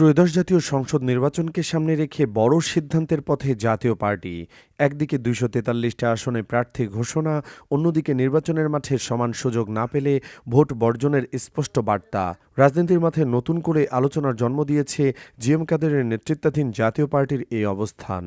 ত্রয়োদশ জাতীয় সংসদ নির্বাচনকে সামনে রেখে বড় সিদ্ধান্তের পথে জাতীয় পার্টি। একদিকে দুইশো তেতাল্লিশটা আসনে প্রার্থী ঘোষণা, অন্যদিকে নির্বাচনের মাঠে সমান সুযোগ না পেলে ভোট বর্জনের স্পষ্ট বার্তা। রাজনীতির মাঠে নতুন করে আলোচনার জন্ম দিয়েছে জিএম কাদেরের নেতৃত্বাধীন জাতীয় পার্টির এই অবস্থান।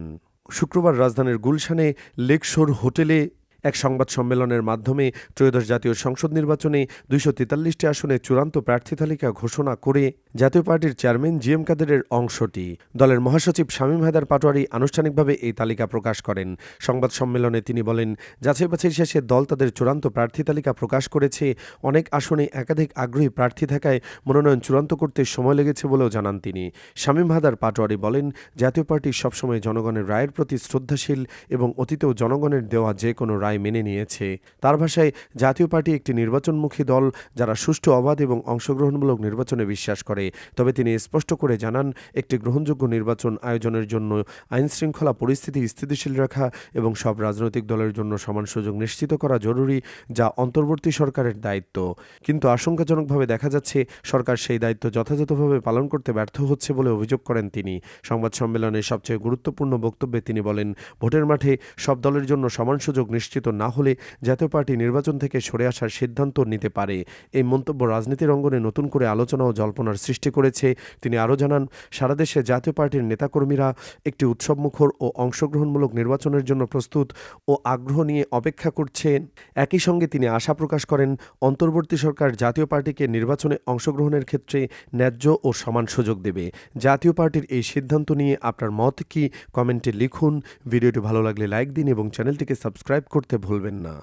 শুক্রবার রাজধানীর গুলশানে লেকশোর হোটেলে এক সংবাদ সম্মেলনের মাধ্যমে ত্রয়োদশ জাতীয় সংসদ নির্বাচনে দুইশো তেতাল্লিশটি আসনে চূড়ান্ত প্রার্থী তালিকা ঘোষণা করে জাতীয় পার্টির চেয়ারম্যান জি এম কাদেরের অংশটি। দলের মহাসচিব শামীম হায়দার পাটোয়ারি আনুষ্ঠানিকভাবে এই তালিকা প্রকাশ করেন। সংবাদ সম্মেলনে তিনি বলেন যাচাই বাছাই শেষে দল তাদের চূড়ান্ত প্রার্থী তালিকা প্রকাশ করেছে। অনেক আসনে একাধিক আগ্রহী প্রার্থী থাকায় মনোনয়ন চূড়ান্ত করতে সময় লেগেছে বলেও জানান তিনি। শামীম হায়দার পাটোয়ারি বলেন, জাতীয় পার্টি সবসময় জনগণের রায়ের প্রতি শ্রদ্ধাশীল এবং অতীতেও জনগণের দেওয়া যে কোনো রায় মেনে নিয়েছে। তার ভাষায়, জাতীয় পার্টি একটি নির্বাচনমুখী দল যারা সুষ্ঠু, অবাধ এবং অংশগ্রহণমূলক নির্বাচনে বিশ্বাস করে। তবে তিনি স্পষ্ট করে জানান, একটি গ্রহণযোগ্য নির্বাচন আয়োজনের জন্য আইন শৃঙ্খলা পরিস্থিতি স্থিতিশীল রাখা এবং সব রাজনৈতিক দলের জন্য সমান সুযোগ নিশ্চিত করা জরুরি, যা অন্তর্বর্তী সরকারের দায়িত্ব। কিন্তু আশঙ্কাজনকভাবে দেখা যাচ্ছে, সরকার সেই দায়িত্ব যথাযথভাবে পালন করতে ব্যর্থ হচ্ছে বলে অভিযোগ করেন তিনি। সংবাদ সম্মেলনে সবচেয়ে গুরুত্বপূর্ণ বক্তব্যে তিনি বলেন, ভোটের মাঠে সব দলের জন্য সমান সুযোগ নিশ্চিত না হলে জাতীয় পার্টি নির্বাচন থেকে সরে আসার সিদ্ধান্ত নিতে পারে। এই মন্তব্য রাজনীতির অঙ্গনে নতুন করে আলোচনা ও জল্পনার সৃষ্টি করেছে। তিনি আরও জানান, সারা দেশে জাতীয় পার্টির নেতাকর্মীরা একটি উৎসবমুখর ও অংশগ্রহণমূলক নির্বাচনের জন্য প্রস্তুত ও আগ্রহ নিয়ে অপেক্ষা করছেন। একই সঙ্গে তিনি আশা প্রকাশ করেন, অন্তর্বর্তী সরকার জাতীয় পার্টিকে নির্বাচনে অংশগ্রহণের ক্ষেত্রে ন্যায্য ও সমান সুযোগ দেবে। জাতীয় পার্টির এই সিদ্ধান্ত নিয়ে আপনার মত কি? কমেন্টে লিখুন। ভিডিওটি ভালো লাগলে লাইক দিন এবং চ্যানেলটিকে সাবস্ক্রাইব করতে ভুলবেন না।